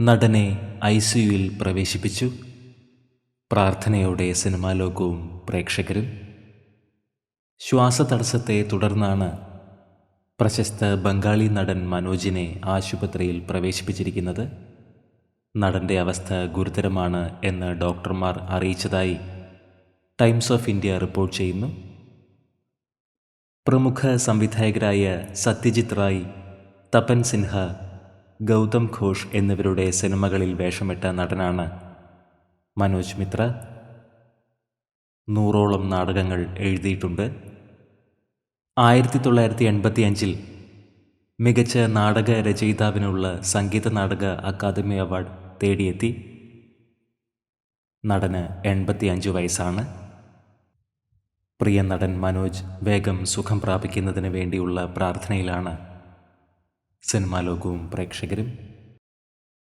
നടനെ ഐ സിയുയിൽ പ്രവേശിപ്പിച്ചു. പ്രാർത്ഥനയോടെ സിനിമാ ലോകവും പ്രേക്ഷകരും ശ്വാസതടസ്സത്തെ തുടർന്നാണ് പ്രശസ്ത ബംഗാളി നടൻ മനോജിനെ ആശുപത്രിയിൽ പ്രവേശിപ്പിച്ചിരിക്കുന്നത്. നടന്റെ അവസ്ഥ ഗുരുതരമാണ് എന്ന് ഡോക്ടർമാർ അറിയിച്ചതായി ടൈംസ് ഓഫ് ഇന്ത്യ റിപ്പോർട്ട് ചെയ്യുന്നു. പ്രമുഖ സംവിധായകരായ സത്യജിത് റായ് തപൻ സിൻഹ ഗൗതം ഘോഷ് എന്നിവരുടെ സിനിമകളിൽ വേഷമിട്ട നടനാണ് മനോജ് മിത്ര. നൂറോളം നാടകങ്ങൾ എഴുതിയിട്ടുണ്ട്. ആയിരത്തി തൊള്ളായിരത്തി എൺപത്തി അഞ്ചിൽ മികച്ച നാടക രചയിതാവിനുള്ള സംഗീത നാടക അക്കാദമി അവാർഡ് തേടിയെത്തി. നടന് എൺപത്തി അഞ്ച് വയസ്സാണ്. പ്രിയ നടൻ മനോജ് വേഗം സുഖം പ്രാപിക്കുന്നതിന് വേണ്ടിയുള്ള പ്രാർത്ഥനയിലാണ് സിനിമാ ലോകവും പ്രേക്ഷകരും